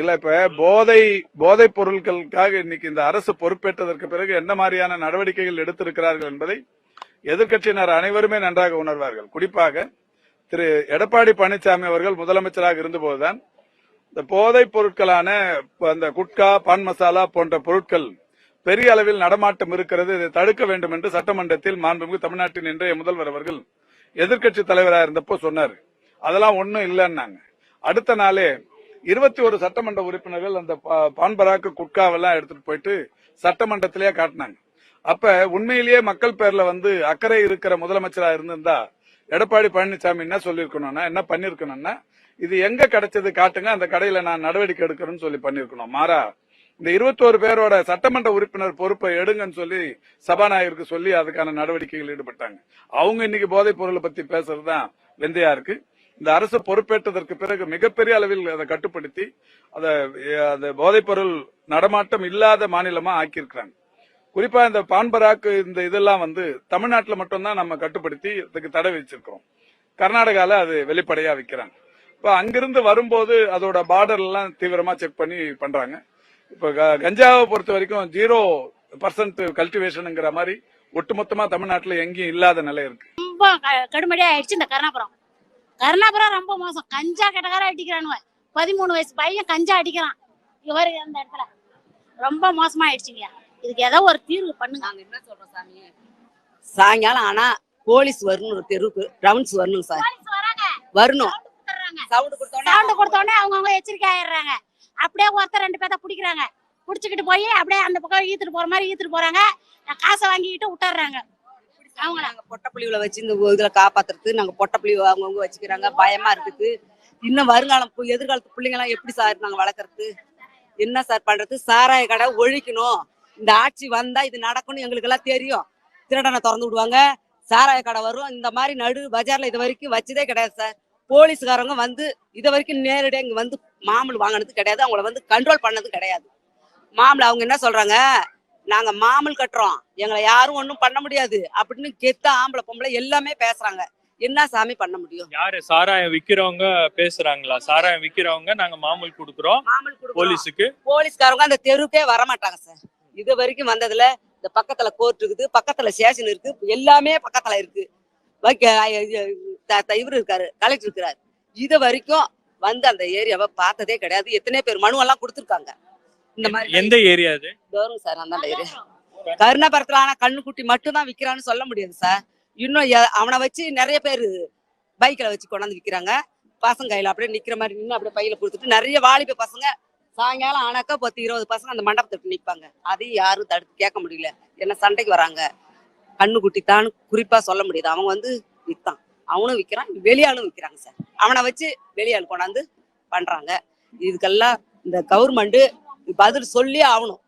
இல்ல இப்ப போதை போதை பொருட்களுக்காக இன்னைக்கு இந்த அரசு பொறுப்பேற்றதற்கு பிறகு என்ன மாதிரியான நடவடிக்கைகள் எடுத்திருக்கிறார்கள் என்பதை எதிர்க்கட்சியினர் அனைவருமே நன்றாக உணர்வார்கள். குறிப்பாக திரு எடப்பாடி பழனிசாமி அவர்கள் முதலமைச்சராக இருந்தபோதுதான் இந்த போதைப் பொருட்களான அந்த குட்கா பான் மசாலா போன்ற பொருட்கள் பெரிய அளவில் நடமாட்டம் இருக்கிறது. இதை தடுக்க வேண்டும் என்று சட்டமன்றத்தில் மாண்புமிகு தமிழ்நாட்டின் இன்றைய முதல்வர் அவர்கள் எதிர்க்கட்சி தலைவராக இருந்தப்போ சொன்னார். அதெல்லாம் ஒன்றும் இல்லைன்னாங்க. அடுத்த நாளே இருபத்தி ஒரு சட்டமன்ற உறுப்பினர்கள் அந்த பான்பராக்கு குட்காவெல்லாம் எடுத்துட்டு போயிட்டு சட்டமன்றத்திலேயே காட்டினாங்க. அப்ப உண்மையிலேயே மக்கள் பேர்ல வந்து அக்கறை இருக்கிற முதலமைச்சரா இருந்திருந்தா எடப்பாடி பழனிசாமி என்ன சொல்லியிருக்கணும்னா என்ன பண்ணிருக்கணும்னா இது எங்க கிடைச்சது காட்டுங்க அந்த கடையில நான் நடவடிக்கை எடுக்கிறேன்னு சொல்லி பண்ணிருக்கணும் மாறா இந்த இருபத்தோரு பேரோட சட்டமன்ற உறுப்பினர் பொறுப்பை எடுங்கன்னு சொல்லி சபாநாயகருக்கு சொல்லி அதுக்கான நடவடிக்கைகள் ஈடுபட்டாங்க. அவங்க இன்னைக்கு போதைப் பொருளை பத்தி பேசுறதுதான் வெந்தையா இருக்கு. இந்த அரசு பொறுப்பேற்றதற்கு பிறகு மிகப்பெரிய அளவில் அதை கட்டுப்படுத்தி அதை அந்த பொருள் நடமாட்டம் இல்லாத மாநிலமா ஆக்கியிருக்கிறாங்க. குறிப்பா இந்த பான்பராக்கு இந்த இதெல்லாம் வந்து தமிழ்நாட்டுல மட்டும்தான் நம்ம கட்டுப்படுத்தி இதுக்கு தடை வச்சிருக்கிறோம் கர்நாடகால அது வெளிப்படையா விக்கிறாங்க. இப்ப அங்கிருந்து வரும்போது அதோட பார்டர் எல்லாம் தீவிரமா செக் பண்ணி பண்றாங்க. இப்ப க- கஞ்சாவை பொறுத்த வரைக்கும் ஜீரோ பர்சன்ட் கல்டிவேஷனுங்கிற மாதிரி ஒட்டுமொத்தமா தமிழ்நாட்டுல எங்கேயும் இல்லாத நிலை இருக்கு. ரொம்ப கடுமடியா ஆயிடுச்சு இந்த கருணாபுரம். கருணாபுரம் ரொம்ப மோசம். கஞ்சா கெட்டக்கார அடிக்கிறானுவ பதிமூணு வயசு பையன் கஞ்சா அடிக்கிறான். இவரு அந்த இடத்துல. ரொம்ப மோசமா ஆயிடுச்சுங்க இதுக்கு ஏதோ ஒரு தீர்வு பண்ணுங்க. நாங்க என்ன சொல்றோம் சாமி? சாயங்காலம் ஆனா போலீஸ் வரணும் ஒரு தெருவுக்கு. ரவுண்ட்ஸ் வரணும் சார். வரணும். சவுண்ட் கொடுத்தோன்னே சவுண்ட் கொடுத்த உடனே அவங்கவுங்க எச்சரிக்கை ஆயிடுறாங்க. அப்படியே ஒருத்தர் ரெண்டு பேர்த்த பிடிக்கிறாங்க. பிடிச்சிக்கிட்டு போய் அப்படியே அந்த பக்கம் ஈத்துட்டு போற மாதிரி ஈத்துட்டு போறாங்க. காசை வாங்கிக்கிட்டு விட்டுறாங்க அவங்க நாங்க பொட்டை புள்ளிகளை வச்சு இந்த இதுல காப்பாத்துறது நாங்க பொட்டை புள்ளி அவங்கவுங்க வச்சுக்கிறாங்க. பயமா இருக்குது. இன்னும் வருங்காலம் பு- எதிர்காலத்து பிள்ளைங்க எல்லாம் எப்படி சார் நாங்க வளர்க்கறது? என்ன சார் பண்றது? சாராய கடை ஒழிக்கணும். இந்த ஆட்சி வந்தா இது நடக்கும்னு எங்களுக்கு எல்லாம் தெரியும். திருடனை திறந்து விடுவாங்க. சாராய கடை வரும். இந்த மாதிரி நடு பஜார்ல இது வரைக்கும் வச்சதே கிடையாது சார். போலீஸ்காரங்க வந்து இது வரைக்கும் நேரடியாக இங்க வந்து மாமூல் வாங்கினது கிடையாது. அவங்கள வந்து கண்ட்ரோல் பண்ணது கிடையாது. மாமூல் அவங்க என்ன சொல்றாங்க? நாங்க மாமூல் கட்டுறோம். எங்களை யாரும் ஒண்ணும் பண்ண முடியாது. அப்படின்னு கெத்த ஆம்பளை பொம்பளை எல்லாமே பேசுறாங்க. என்ன சாமி பண்ண முடியும்? யாரு? சாராயம் விக்கிறவங்க பேசுறாங்களா? சாராயம் விக்கிறவங்க நாங்க மாமூல் கொடுக்குறோம். போலீஸுக்கு. போலீஸ்காரங்க அந்த தெருவுக்கே வர மாட்டாங்க சார். இது வரைக்கும் வந்ததுல இந்த பக்கத்துல கோர்ட் இருக்குது பக்கத்துல ஸ்டேஷன் இருக்கு எல்லாமே பக்கத்துல இருக்கு. இவரு இருக்காரு கலெக்டர் இருக்கிறாரு இது வரைக்கும் வந்து அந்த ஏரியாவை பார்த்ததே கிடையாது. எத்தனை பேர் மனு எல்லாம் கொடுத்துருக்காங்க. இந்த மாதிரி எந்த ஏரியா அது? வரும் சார் அந்த ஏரியா. கருணாபுரத்துல ஆனா கண்ணுக்குட்டி மட்டும் தான் விக்கிறான்னு சொல்ல முடியாது சார். இன்னும் அவனை வச்சு நிறைய பேர் பைக்ல வச்சு கொண்டாந்து விக்கிறாங்க. பசங்க கையில அப்படியே நிக்கிற மாதிரி நின்று அப்படியே பையில கொடுத்துட்டு நிறைய வாலிப பசங்க சாயங்காலம் ஆனாக்கா பத்து இருபது பசங்க அந்த மண்டபத்துக்கு நிப்பாங்க. அதையும் யாரும் தடுத்து கேட்க முடியல. என்ன சண்டைக்கு வராங்க? கண்ணுக்குட்டி தான் குறிப்பா சொல்ல முடியாது. அவங்க வந்து வித்தான். அவனும் விக்கிறான் வெளியாளும் விக்கிறாங்க சார். அவனை வச்சு வெளியாள் கொண்டாந்து பண்றாங்க. இதுக்கெல்லாம் இந்த கவர்மெண்ட் பதில் சொல்லி ஆகணும்.